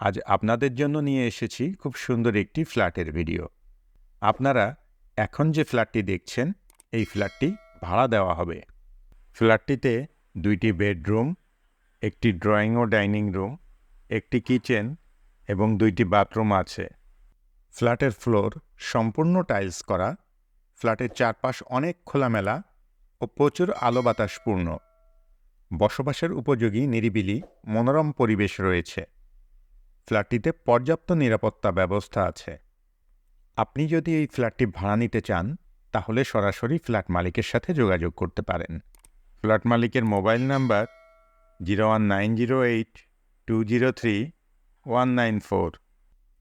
আজ আপনাদের জন্য নিয়ে এসেছি খুব সুন্দর একটি ফ্ল্যাটের ভিডিও। আপনারা এখন যে ফ্ল্যাটটি দেখছেন, এই ফ্ল্যাটটি ভাড়া দেওয়া হবে। ফ্ল্যাটটিতে দুইটি বেডরুম, একটি ড্রয়িং ও ডাইনিং রুম, একটি কিচেন এবং দুইটি বাথরুম আছে। ফ্ল্যাটের ফ্লোর সম্পূর্ণ টাইলস করা, ফ্ল্যাটের চারপাশ অনেক খোলামেলা ও প্রচুর আলো বাতাসপূর্ণ বসবাসের উপযোগী নিরিবিলি মনোরম পরিবেশ রয়েছে। ফ্ল্যাটটিতে পর্যাপ্ত নিরাপত্তা ব্যবস্থা আছে। আপনি যদি এই ফ্ল্যাটটি ভাড়া নিতে চান, তাহলে সরাসরি ফ্ল্যাট মালিকের সাথে যোগাযোগ করতে পারেন। ফ্ল্যাট মালিকের mobile number zero one nine zero eight two zero three one nine four.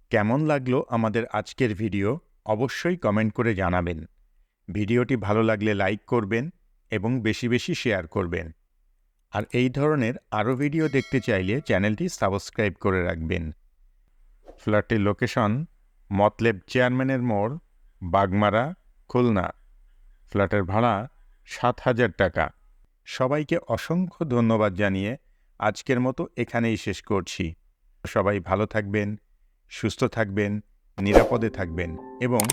কেমন লাগল আমাদের আজকের ভিডিও অবশ্যই কমেন্ট করে জানাবেন। ভিডিওটি ভালো লাগলে লাইক করবেন এবং বেশি বেশি শেয়ার করবেন। আর এই ধরনের আরও ভিডিও দেখতে চাইলে চ্যানেলটি সাবস্ক্রাইব করে রাখবেন। ফ্ল্যাটটির লোকেশন, মতলেব চেয়ারম্যানের মোড়, বাগমারা, খুলনা। ফ্ল্যাটের ভাড়া সাত হাজার টাকা। সবাইকে অসংখ্য ধন্যবাদ জানিয়ে আজকের মতো এখানেই শেষ করছি। সবাই ভালো থাকবেন, সুস্থ থাকবেন, নিরাপদে থাকবেন এবং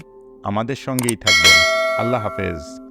আমাদের সঙ্গেই থাকবেন। আল্লাহ হাফেজ।